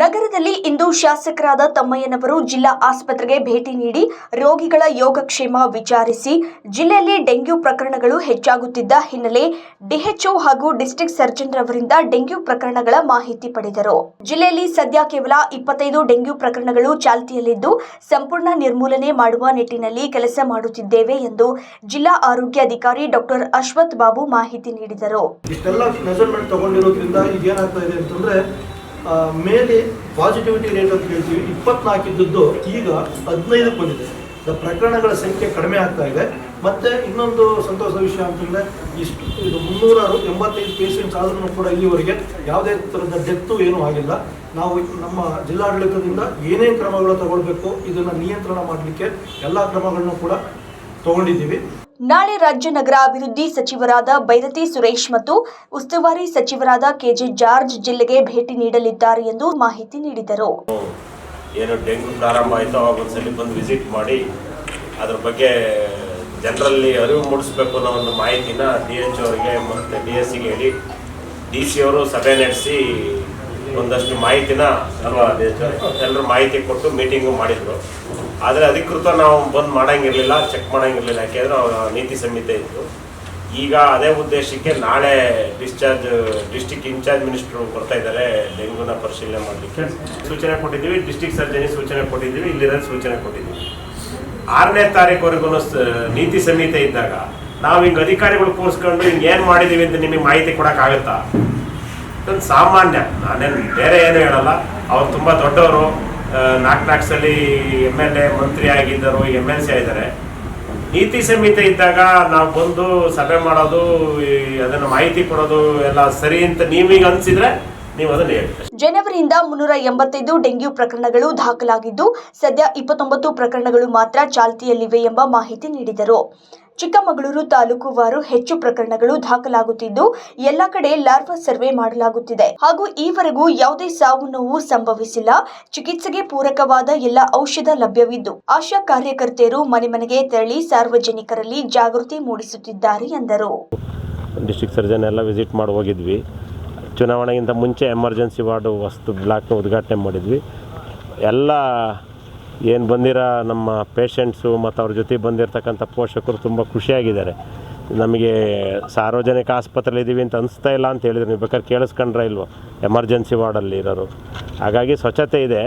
ನಗರದಲ್ಲಿ ಇಂದು ಶಾಸಕರಾದ ತಮ್ಮಯ್ಯನವರು ಜಿಲ್ಲಾ ಆಸ್ಪತ್ರೆಗೆ ಭೇಟಿ ನೀಡಿ ರೋಗಿಗಳ ಯೋಗಕ್ಷೇಮ ವಿಚಾರಿಸಿ ಜಿಲ್ಲೆಯಲ್ಲಿ ಡೆಂಗ್ಯೂ ಪ್ರಕರಣಗಳು ಹೆಚ್ಚಾಗುತ್ತಿದ್ದ ಹಿನ್ನೆಲೆ ಡಿಎಚ್ಒ ಹಾಗೂ ಡಿಸ್ಟ್ರಿಕ್ಟ್ ಸರ್ಜನ್ ರವರಿಂದ ಡೆಂಗ್ಯೂ ಪ್ರಕರಣಗಳ ಮಾಹಿತಿ ಪಡೆದರು. ಜಿಲ್ಲೆಯಲ್ಲಿ ಸದ್ಯ ಕೇವಲ ಇಪ್ಪತ್ತೈದು ಡೆಂಗ್ಯೂ ಪ್ರಕರಣಗಳು ಚಾಲ್ತಿಯಲ್ಲಿದ್ದು, ಸಂಪೂರ್ಣ ನಿರ್ಮೂಲನೆ ಮಾಡುವ ನಿಟ್ಟಿನಲ್ಲಿ ಕೆಲಸ ಮಾಡುತ್ತಿದ್ದೇವೆ ಎಂದು ಜಿಲ್ಲಾ ಆರೋಗ್ಯ ಅಧಿಕಾರಿ ಡಾಕ್ಟರ್ ಅಶ್ವಥ್ ಬಾಬು ಮಾಹಿತಿ ನೀಡಿದರು. ಮೇಲೆ ಪಾಸಿಟಿವಿಟಿ ರೇಟ್ ಅಂತ ಹೇಳ್ತೀವಿ, ಇಪ್ಪತ್ನಾಲ್ಕಿದ್ದದ್ದು ಈಗ ಹದಿನೈದಕ್ಕೆ ಬಂದಿದೆ ಪ್ರಕರಣಗಳ ಸಂಖ್ಯೆ ಕಡಿಮೆ ಆಗ್ತಾ ಇದೆ. ಮತ್ತೆ ಇನ್ನೊಂದು ಸಂತೋಷದ ವಿಷಯ ಅಂತಂದ್ರೆ, ಇಷ್ಟು, ಇದು ಮುನ್ನೂರಾರು ಎಂಬತ್ತೈದು ಪೇಷಂಟ್ಸ್ ಆದ್ರೂ ಕೂಡ ಇಲ್ಲಿವರೆಗೆ ಯಾವುದೇ ಥರದ ಡೆತ್ತು ಏನೂ ಆಗಿಲ್ಲ. ನಾವು ನಮ್ಮ ಜಿಲ್ಲಾಡಳಿತದಿಂದ ಏನೇನು ಕ್ರಮಗಳು ತಗೊಳ್ಬೇಕು, ಇದನ್ನು ನಿಯಂತ್ರಣ ಮಾಡಲಿಕ್ಕೆ ಎಲ್ಲ ಕ್ರಮಗಳನ್ನು ಕೂಡ ತಗೊಂಡಿದ್ದೀವಿ. ನಾಳೆ ರಾಜ್ಯ ನಗರಾಭಿವೃದ್ಧಿ ಸಚಿವರಾದ ಬೈರತಿ ಸುರೇಶ್ ಮತ್ತು ಉಸ್ತುವಾರಿ ಸಚಿವರಾದ ಕೆಜೆ ಜಾರ್ಜ್ ಜಿಲ್ಲೆಗೆ ಭೇಟಿ ನೀಡಲಿದ್ದಾರೆ ಎಂದು ಮಾಹಿತಿ ನೀಡಿದರು. ಏನು ಡೆಂಗ್ಯೂ ಪ್ರಾರಂಭ ಆಯಿತು ಅವಾಗ ಒಂದ್ಸಲಿ ಬಂದು ವಿಸಿಟ್ ಮಾಡಿ ಅದ್ರ ಬಗ್ಗೆ ಜನರಲ್ಲಿ ಅರಿವು ಮೂಡಿಸ್ಬೇಕು ಅನ್ನೋ ಒಂದು ಮಾಹಿತಿನ ಡಿ ಎಚ್ ಅವರಿಗೆ ಮತ್ತು ಡಿ ಎಸ್ ಸಿಗೆ ಹೇಳಿ ಡಿ ಸಿ ಅವರು ಸಭೆ ನಡೆಸಿ ಒಂದಷ್ಟು ಮಾಹಿತಿನ ಅಲ್ವಾ ಎಲ್ಲರೂ ಮಾಹಿತಿ ಕೊಟ್ಟು ಮೀಟಿಂಗು ಮಾಡಿದರು. ಆದರೆ ಅಧಿಕೃತ ನಾವು ಬಂದ್ ಮಾಡಂಗಿರಲಿಲ್ಲ ಚೆಕ್ ಮಾಡಂಗಿರಲಿಲ್ಲ. ಯಾಕೆಂದ್ರೆ ಅವರ ನೀತಿ ಸಂಹಿತೆ ಇತ್ತು. ಈಗ ಅದೇ ಉದ್ದೇಶಕ್ಕೆ ನಾಳೆ ಡಿಸ್ಚಾರ್ಜ್ ಡಿಸ್ಟಿಕ್ ಇನ್ಚಾರ್ಜ್ ಮಿನಿಸ್ಟ್ರು ಬರ್ತಾ ಇದ್ದಾರೆ ಡೆಂಗೂನ ಪರಿಶೀಲನೆ ಮಾಡಲಿಕ್ಕೆ. ಸೂಚನೆ ಕೊಟ್ಟಿದ್ದೀವಿ ಡಿಸ್ಟಿಕ್ ಸರ್ಜನಿ ಸೂಚನೆ ಕೊಟ್ಟಿದ್ದೀವಿ, ಇಲ್ಲಿರೋ ಸೂಚನೆ ಕೊಟ್ಟಿದ್ದೀವಿ. ಆರನೇ ತಾರೀಕುವರೆಗೂ ನೀತಿ ಸಂಹಿತೆ ಇದ್ದಾಗ ನಾವು ಹಿಂಗೆ ಅಧಿಕಾರಿಗಳು ಕೂರಿಸ್ಕೊಂಡು ಹಿಂಗೆ ಏನು ಮಾಡಿದ್ದೀವಿ ಅಂತ ನಿಮಗೆ ಮಾಹಿತಿ ಕೊಡೋಕ್ಕಾಗುತ್ತಾ? ಇದೊಂದು ಸಾಮಾನ್ಯ, ನಾನೇನು ಬೇರೆ ಏನು ಹೇಳಲ್ಲ. ಅವ್ರು ತುಂಬ ದೊಡ್ಡವರು. ನಾಲ್ಕು ಸಲ ಎಂ ಎಲ್ ಎ ಮಂತ್ರಿ ಆಗಿದ್ದರು ಎಂ ಎಲ್ ಸಿ ಆಗಿದ್ದಾರೆ. ನೀತಿ ಸಂಹಿತೆ ಇದ್ದಾಗ ನಾವು ಬಂದು ಸಭೆ ಮಾಡೋದು ಅದನ್ನು ಮಾಹಿತಿ ಕೊಡೋದು ಎಲ್ಲ ಸರಿ ಅಂತ ನೀವೀಗ ಅನ್ಸಿದ್ರೆ ಜನವರಿಯಿಂದ ಮುನ್ನೂರ ಎಂಬತ್ತೈದು ಡೆಂಗ್ಯೂ ಪ್ರಕರಣಗಳು ದಾಖಲಾಗಿದ್ದು, ಸದ್ಯ ಇಪ್ಪತ್ತೊಂಬತ್ತು ಪ್ರಕರಣಗಳು ಮಾತ್ರ ಚಾಲ್ತಿಯಲ್ಲಿವೆ ಎಂಬ ಮಾಹಿತಿ ನೀಡಿದರು. ಚಿಕ್ಕಮಗಳೂರು ತಾಲೂಕುವಾರು ಹೆಚ್ಚು ಪ್ರಕರಣಗಳು ದಾಖಲಾಗುತ್ತಿದ್ದು, ಎಲ್ಲ ಕಡೆ ಲಾರ್ವಾ ಸರ್ವೆ ಮಾಡಲಾಗುತ್ತಿದೆ. ಹಾಗೂ ಈವರೆಗೂ ಯಾವುದೇ ಸಾವು ನೋವು ಸಂಭವಿಸಿಲ್ಲ. ಚಿಕಿತ್ಸೆಗೆ ಪೂರಕವಾದ ಎಲ್ಲ ಔಷಧ ಲಭ್ಯವಿದ್ದು, ಆಶಾ ಕಾರ್ಯಕರ್ತೆಯರು ಮನೆ ಮನೆಗೆ ತೆರಳಿ ಸಾರ್ವಜನಿಕರಲ್ಲಿ ಜಾಗೃತಿ ಮೂಡಿಸುತ್ತಿದ್ದಾರೆ ಎಂದರು. ಡಿಸ್ಟ್ರಿಕ್ಟ್ ಸರ್ಜನ್ ಎಲ್ಲ ವಿಸಿಟ್ ಮಾಡಿ ಹೋಗಿದ್ವಿ. ಚುನಾವಣೆಗಿಂತ ಮುಂಚೆ ಎಮರ್ಜೆನ್ಸಿ ವಾರ್ಡು ವಸ್ತು ಬ್ಲಾಕ್ನ ಉದ್ಘಾಟನೆ ಮಾಡಿದ್ವಿ. ಎಲ್ಲ ಏನು ಬಂದಿರೋ ನಮ್ಮ ಪೇಷಂಟ್ಸು ಮತ್ತು ಅವ್ರ ಜೊತೆ ಬಂದಿರತಕ್ಕಂಥ ಪೋಷಕರು ತುಂಬ ಖುಷಿಯಾಗಿದ್ದಾರೆ. ನಮಗೆ ಸಾರ್ವಜನಿಕ ಆಸ್ಪತ್ರೆಯಲ್ಲಿ ಇದ್ದೀವಿ ಅಂತ ಅನಿಸ್ತಾ ಇಲ್ಲ ಅಂತ ಹೇಳಿದ್ರು. ನೀವು ಬೇಕಾದ್ರೆ ಕೇಳಿಸ್ಕೊಂಡ್ರೆ ಇಲ್ವೋ? ಎಮರ್ಜೆನ್ಸಿ ವಾರ್ಡಲ್ಲಿ ಇರೋರು. ಹಾಗಾಗಿ ಸ್ವಚ್ಛತೆ ಇದೆ.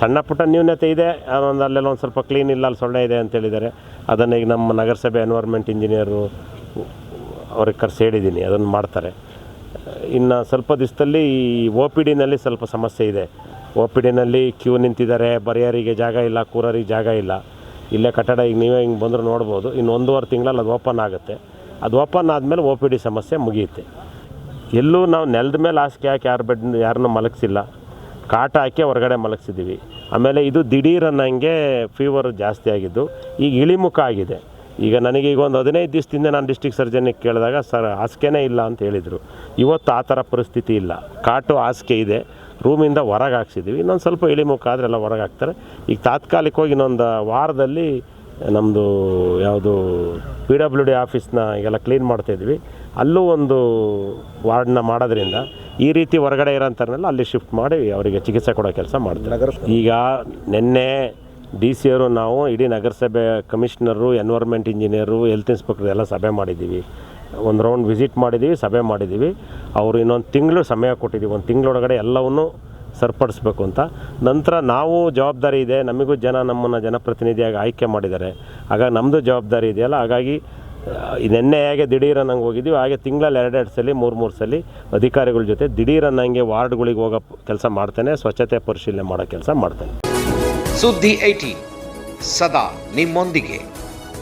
ಸಣ್ಣ ಪುಟ್ಟ ನ್ಯೂನತೆ ಇದೆ. ಅದೊಂದು ಅಲ್ಲೆಲ್ಲ ಒಂದು ಸ್ವಲ್ಪ ಕ್ಲೀನ್ ಇಲ್ಲ, ಅಲ್ಲಿ ಸೊಳ್ಳೆ ಇದೆ ಅಂತ ಹೇಳಿದ್ದಾರೆ. ಅದನ್ನು ಈಗ ನಮ್ಮ ನಗರಸಭೆ ಎನ್ವೈರ್ಮೆಂಟ್ ಇಂಜಿನಿಯರು ಅವ್ರಿಗೆ ಕರೆಸಿ ಹೇಳಿದ್ದೀನಿ ಅದನ್ನು ಮಾಡ್ತಾರೆ. ಇನ್ನು ಸ್ವಲ್ಪ ದಿವಸದಲ್ಲಿ ಈ ಒ ಪಿ ಡಿನಲ್ಲಿ ಸ್ವಲ್ಪ ಸಮಸ್ಯೆ ಇದೆ. ಒ ಪಿ ಡಿನಲ್ಲಿ ಕ್ಯೂ ನಿಂತಿದ್ದಾರೆ. ಬರಿಯರಿಗೆ ಜಾಗ ಇಲ್ಲ, ಕೂರರಿಗೆ ಜಾಗ ಇಲ್ಲ. ಇಲ್ಲೇ ಕಟ್ಟಡ ಈಗ ನೀವೇ ಹಿಂಗೆ ಬಂದರೂ ನೋಡ್ಬೋದು. ಇನ್ನು ಒಂದೂವರೆ ತಿಂಗಳಲ್ಲಿ ಅದು ಓಪನ್ ಆಗುತ್ತೆ. ಅದು ಓಪನ್ ಆದಮೇಲೆ ಒ ಪಿ ಡಿ ಸಮಸ್ಯೆ ಮುಗಿಯುತ್ತೆ. ಎಲ್ಲೂ ನಾವು ನೆಲದ ಮೇಲೆ ಹಾಸಿಗೆ ಹಾಕಿ ಯಾರು ಬೆಡ್, ಯಾರನ್ನೂ ಮಲಗಿಸಿಲ್ಲ. ಕಾಟ ಹಾಕಿ ಹೊರಗಡೆ ಮಲಗಿಸಿದ್ದೀವಿ ಆಮೇಲೆ ಇದು ದಿಢೀರ ನನಗೆ ಫೀವರ್ ಜಾಸ್ತಿ ಆಗಿದ್ದು, ಈಗ ಇಳಿಮುಖ ಆಗಿದೆ. ಈಗ ನನಗೆ ಈಗ ಒಂದು ಹದಿನೈದು ದಿವಸದಿಂದ ನಾನು ಡಿಸ್ಟಿಕ್ ಸರ್ಜನಿಗೆ ಕೇಳಿದಾಗ, ಸರ್, ಹಾಸಿಗೆನೇ ಇಲ್ಲ ಅಂತ ಹೇಳಿದರು. ಇವತ್ತು ಆ ಥರ ಪರಿಸ್ಥಿತಿ ಇಲ್ಲ. ಕಾಟು ಹಾಸಿಗೆ ಇದೆ. ರೂಮಿಂದ ಹೊರಗೆ ಹಾಕ್ಸಿದ್ದೀವಿ ಇನ್ನೊಂದು ಸ್ವಲ್ಪ ಇಳಿಮುಖ ಆದರೆ ಎಲ್ಲ ಹೊರಗೆ ಹಾಕ್ತಾರೆ ಈಗ ತಾತ್ಕಾಲಿಕವಾಗಿ ಇನ್ನೊಂದು ವಾರದಲ್ಲಿ ನಮ್ಮದು ಯಾವುದು ಪಿ ಡಬ್ಲ್ಯೂ ಡಿ ಆಫೀಸ್ನ ಈಗೆಲ್ಲ ಕ್ಲೀನ್ ಮಾಡ್ತಾಯಿದ್ವಿ ಅಲ್ಲೂ ಒಂದು ವಾರ್ಡ್ನ ಮಾಡೋದ್ರಿಂದ ಈ ರೀತಿ ಹೊರಗಡೆ ಇರೋಂಥವ್ರನ್ನೆಲ್ಲ ಅಲ್ಲಿ ಶಿಫ್ಟ್ ಮಾಡಿ ಅವರಿಗೆ ಚಿಕಿತ್ಸೆ ಕೊಡೋ ಕೆಲಸ ಮಾಡ್ತಾರೆ. ಈಗ ನಿನ್ನೆ ಡಿ ಸಿ ಅವರು ನಾವು ಇಡೀ ನಗರಸಭೆ commissioner environment engineer health inspector ಎಲ್ಲ ಸಭೆ ಮಾಡಿದ್ದೀವಿ. ಒಂದು ರೌಂಡ್ ವಿಸಿಟ್ ಮಾಡಿದ್ದೀವಿ ಸಭೆ ಮಾಡಿದ್ದೀವಿ ಅವರು ಇನ್ನೊಂದು ತಿಂಗಳು ಸಮಯ ಕೊಟ್ಟಿದ್ದೀವಿ ಒಂದು ತಿಂಗಳೊಳಗಡೆ ಎಲ್ಲವನ್ನು ಸರಿಪಡಿಸ್ಬೇಕು ಅಂತ. ನಂತರ ನಾವು ಜವಾಬ್ದಾರಿ ಇದೆ, ನಮಗೂ ಜನ ನಮ್ಮನ್ನು ಜನಪ್ರತಿನಿಧಿಯಾಗಿ ಆಯ್ಕೆ ಮಾಡಿದ್ದಾರೆ. ಹಾಗಾಗಿ ನಮ್ಮದು ಜವಾಬ್ದಾರಿ ಇದೆಯಲ್ಲ, ಹಾಗಾಗಿ ನಿನ್ನೆ ನೆನ್ನೆ ಹೇಗೆ ದಿಢೀರನ್ನಂಗೆ ಹೋಗಿದ್ದೀವಿ, ಹಾಗೆ ತಿಂಗಳಲ್ಲಿ ಎರಡೆರಡು ಸಲ, ಮೂರು ಮೂರು ಸಲ ಅಧಿಕಾರಿಗಳ ಜೊತೆ ದಿಢೀರನ್ನಂಗೆ ವಾರ್ಡ್ಗಳಿಗೆ ಹೋಗೋ ಕೆಲಸ ಮಾಡ್ತೇನೆ, ಸ್ವಚ್ಛತೆ ಪರಿಶೀಲನೆ ಮಾಡೋ ಕೆಲಸ ಮಾಡ್ತೇನೆ. ಸುದ್ದಿ ಐಟಿ ಸದಾ ನಿಮ್ಮೊಂದಿಗೆ.